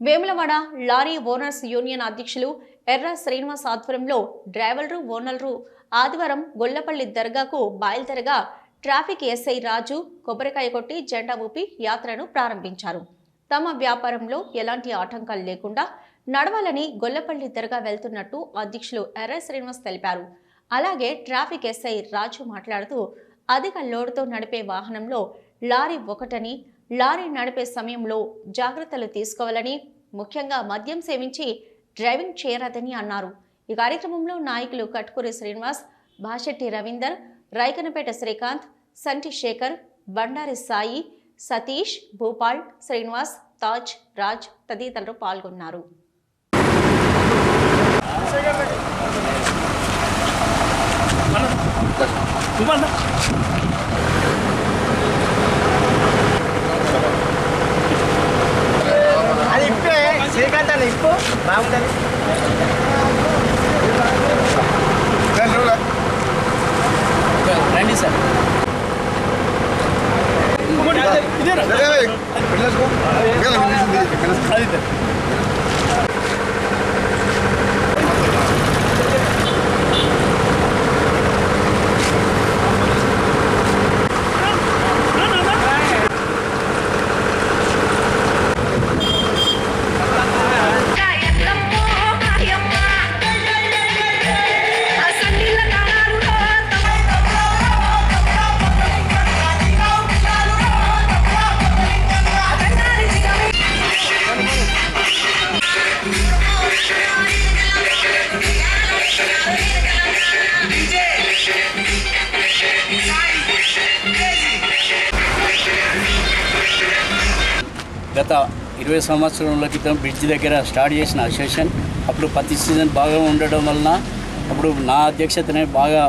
Vemulawada lorry owners union అధ్యక్షులు ఎర్ర శ్రీనివాస్ ఆధ్వర్యంలో డ్రైవర్లు ఓనర్లు ఆదివారం గొల్లపల్లి దర్గాకు బయలుదేరగా ట్రాఫిక్ ఎస్ఐ రాజు కొబ్బరికాయ కొట్టి జెండా ఊపి యాత్రను ప్రారంభించారు. తమ వ్యాపారంలో ఎలాంటి ఆటంకాలు లేకుండా నడవాలని గొల్లపల్లి దర్గా వెళ్తున్నట్టు అధ్యక్షులు ఎర్ర శ్రీనివాస్ తెలిపారు. అలాగే ట్రాఫిక్ ఎస్ఐ రాజు మాట్లాడుతూ అధిక లోడుతో నడిపే వాహనంలో లారీ ఒకటని లారీ నడిపే సమయంలో జాగ్రత్తలు తీసుకోవాలని ముఖ్యంగా మద్యం సేవించి డ్రైవింగ్ చేయరాదని అన్నారు. ఈ కార్యక్రమంలో నాయకులు కట్కూరి శ్రీనివాస్ భాషెట్టి రవీందర్ రైకనపేట శ్రీకాంత్ సంటి శేఖర్ బండారి సాయి సతీష్ భూపాల్ శ్రీనివాస్ తాజ్ రాజ్ తదితరులు పాల్గొన్నారు అది ఇప్పే ఇప్పు బాగుంటుంది రండి సార్ కాయమ్మ గత ఇరవై సంవత్సరాల క్రితం బ్రిడ్జ్ దగ్గర స్టార్ట్ చేసిన అసోసియేషన్ అప్పుడు ప్రతి సీజన్ బాగా ఉండడం వలన అప్పుడు నా అధ్యక్షతనే బాగా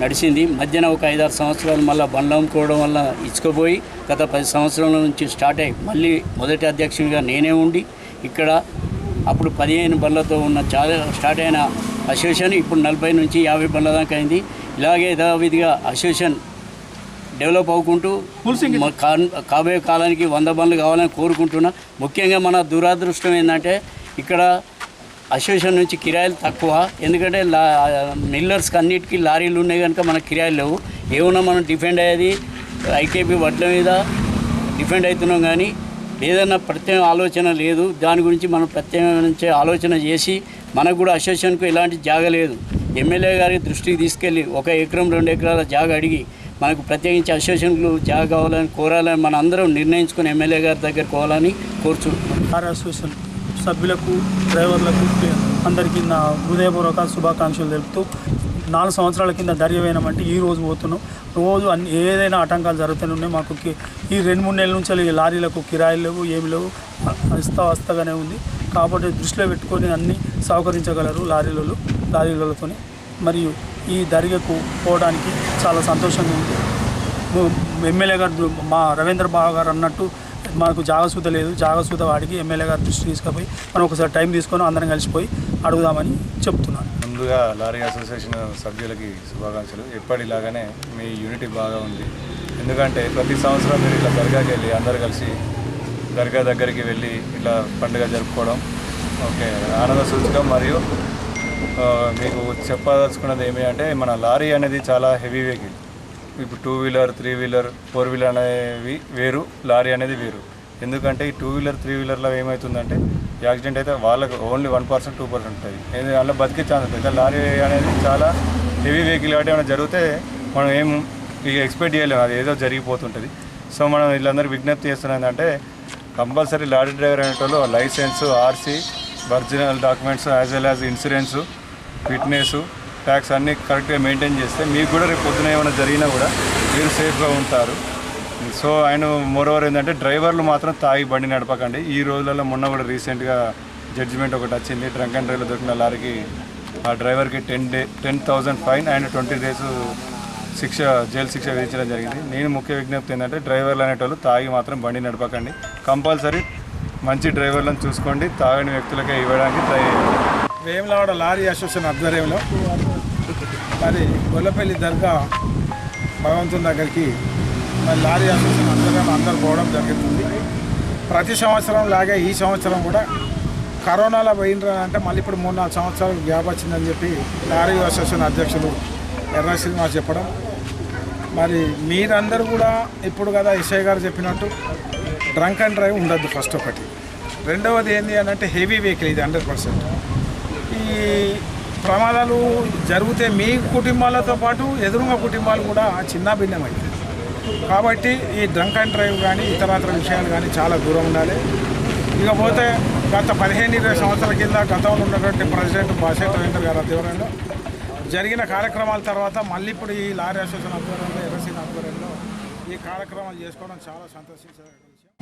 నడిచింది. మధ్యన ఒక ఐదారు సంవత్సరాలు మళ్ళీ బండ్లు అమ్ముకోవడం వల్ల ఇచ్చుకుపోయి గత పది సంవత్సరాల నుంచి స్టార్ట్ అయ్యి మళ్ళీ మొదటి అధ్యక్షునిగా నేనే ఉండి ఇక్కడ అప్పుడు పదిహేను బండ్లతో ఉన్న చాలా స్టార్ట్ అయిన అసోసియేషన్ ఇప్పుడు నలభై నుంచి యాభై బండ్ల దాకా అయింది. ఇలాగే యథావిధిగా అసోసియేషన్ డెవలప్ కా- కాబోయే కాలానికి వంద బండ్లు కావాలని కోరుకుంటున్నా. ముఖ్యంగా మన దురాదృష్టం ఏంటంటే ఇక్కడ అసోసియేషన్ నుంచి కిరాయిలు తక్కువ. ఎందుకంటే లా మిల్లర్స్కి అన్నిటికీ లారీలు ఉన్నాయి కనుక మనకు కిరాయిలు లేవు. ఏమన్నా మనం డిఫెండ్ అయ్యేది ఐకేపీ వడ్ల మీద డిఫెండ్ అవుతున్నాం కానీ ఏదన్నా ప్రత్యేక ఆలోచన లేదు. దాని గురించి మనం ప్రత్యేకించే ఆలోచన చేసి మనకు కూడా అసోసియేషన్కు ఎలాంటి జాగ లేదు. ఎమ్మెల్యే గారి దృష్టికి తీసుకెళ్ళి ఒక ఎకరం రెండు ఎకరాల జాగ అడిగి మనకు ప్రత్యేకించి అసోసియేషన్లు జాగా కావాలని కోరాలని మన అందరం నిర్ణయించుకుని ఎమ్మెల్యే గారి దగ్గర కోవాలని కోరుచుంటున్నాం కార్ అసోసియేషన్ సభ్యులకు డ్రైవర్లకు అందరికీ నా హృదయపూర్వక శుభాకాంక్షలు తెలుపుతూ నాలుగు సంవత్సరాల కింద ధైర్యమైనమంటే ఈ రోజు పోతున్నాం. రోజు అన్ని ఏదైనా ఆటంకాలు జరుగుతూనే ఉన్నాయి మాకు ఈ రెండు మూడు నెలల నుంచి ఈ లారీలకు కిరాయిలు లేవు ఏమి లేవు. అస్తా వస్తగానే ఉంది. కాబట్టి దృష్టిలో పెట్టుకొని అన్నీ సహకరించగలరు లారీలలో లారీలతోనే. మరియు ఈ దర్గకు పోవడానికి చాలా సంతోషంగా ఉంది. ఎమ్మెల్యే గారు మా రవీంద్ర బాబు గారు అన్నట్టు మాకు జాగసూత లేదు. జాగసూత వాడికి ఎమ్మెల్యే గారు దృష్టి తీసుకుపోయి మనం ఒకసారి టైం తీసుకొని అందరం కలిసిపోయి అడుగుదామని చెప్తున్నాను. ముందుగా లారీ అసోసియేషన్ సభ్యులకి శుభాకాంక్షలు. ఎప్పటిలాగానే మీ యూనిటీ బాగా ఉంది. ఎందుకంటే ప్రతి సంవత్సరం మీరు ఇట్లా దర్గాకి వెళ్ళి అందరు కలిసి దర్గా దగ్గరికి వెళ్ళి ఇట్లా పండుగ జరుపుకోవడం ఓకే ఆనంద సూచకం. మరియు మీకు చెప్పదలుచుకున్నది ఏమి అంటే మన లారీ అనేది చాలా హెవీ వెహికల్ ఇప్పుడు two wheeler three wheeler four wheeler అనేవి వేరు లారీ అనేది వేరు. ఎందుకంటే ఈ టూ వీలర్ త్రీ వీలర్లో ఏమవుతుందంటే యాక్సిడెంట్ అయితే వాళ్ళకి only one percent two percent ఉంటుంది ఏది బతికే ఛాన్స్ ఉంటుంది. లారీ అనేది చాలా హెవీ వెహికల్ కాబట్టి ఏమైనా జరిగితే మనం ఏం ఇక ఎక్స్పెక్ట్ చేయలేము అది ఏదో జరిగిపోతుంటుంది. సో మనం వీళ్ళందరూ విజ్ఞప్తి చేస్తున్నది అంటే కంపల్సరీ లారీ డ్రైవర్ అనేటోళ్ళు licence RC original documents as well as insurance fitness tax అన్నీ కరెక్ట్గా మెయింటైన్ చేస్తే మీకు కూడా రేపు పొద్దున ఏమైనా జరిగినా కూడా మీరు సేఫ్గా ఉంటారు. సో ఆయన మోరోవర్ ఏంటంటే డ్రైవర్లు మాత్రం తాగి బండి నడపకండి. ఈ రోజులలో మొన్న కూడా రీసెంట్గా జడ్జిమెంట్ ఒకటి వచ్చింది. డ్రంక్ అండ్ డ్రైవ్లో దొరికిన లారీకి ఆ డ్రైవర్కి ten day ten thousand fine and twenty days శిక్ష జైలు శిక్ష విధించడం జరిగింది. నేను ముఖ్య విజ్ఞప్తి ఏంటంటే డ్రైవర్లు అనేటోళ్ళు తాగి మాత్రం బండి నడపకండి. కంపల్సరీ మంచి డ్రైవర్లను చూసుకోండి తాగని వ్యక్తులకే ఇవ్వడానికి ట్రై చేయండి. వేములవాడ లారీ అసోసియేషన్ ఆధ్వర్యంలో మరి గొల్లపల్లి దర్గా భగవంతుని దగ్గరికి మరి లారీ అసోసియేషన్ ఆధ్వర్యంలో అందరూ పోవడం జరుగుతుంది. ప్రతి సంవత్సరం లాగే ఈ సంవత్సరం కూడా కరోనాలో పోయినరా అంటే మళ్ళీ ఇప్పుడు మూడు నాలుగు సంవత్సరాలు గ్యాప్ వచ్చిందని చెప్పి లారీ అసోసియేషన్ అధ్యక్షులు ఎర్ర శ్రీనివాస్ చెప్పడం. మరి మీరందరూ కూడా ఇప్పుడు కదా ఎస్ఐ గారు చెప్పినట్టు డ్రంక్ అండ్ డ్రైవ్ ఉండద్దు ఫస్ట్ ఒకటి. రెండవది ఏంటి అని అంటే హెవీ వెహికల్ ఇది హండ్రెడ్ పర్సెంట్. ఈ ప్రమాదాలు జరిగితే మీ కుటుంబాలతో పాటు ఎదురుగా కుటుంబాలు కూడా చిన్న అవుతాయి కాబట్టి ఈ డ్రంక్ అండ్ డ్రైవ్ కానీ ఇతరత్ర విషయాలు కానీ చాలా దూరం ఉండాలి. ఇకపోతే గత పదిహేను ఇరవై సంవత్సరాల కింద గతంలో ఉన్నటువంటి ప్రెసిడెంట్ బాషెట్ రవీంద్ర గారు ఆధ్వర్యంలో జరిగిన కార్యక్రమాల తర్వాత మళ్ళీ ఇప్పుడు ఈ లారీ అసోసియేషన్ ఆధ్వర్యంలో ఎర్రసీన ఆధ్వర్యంలో ఈ కార్యక్రమాలు చేసుకోవడం చాలా సంతోషించారు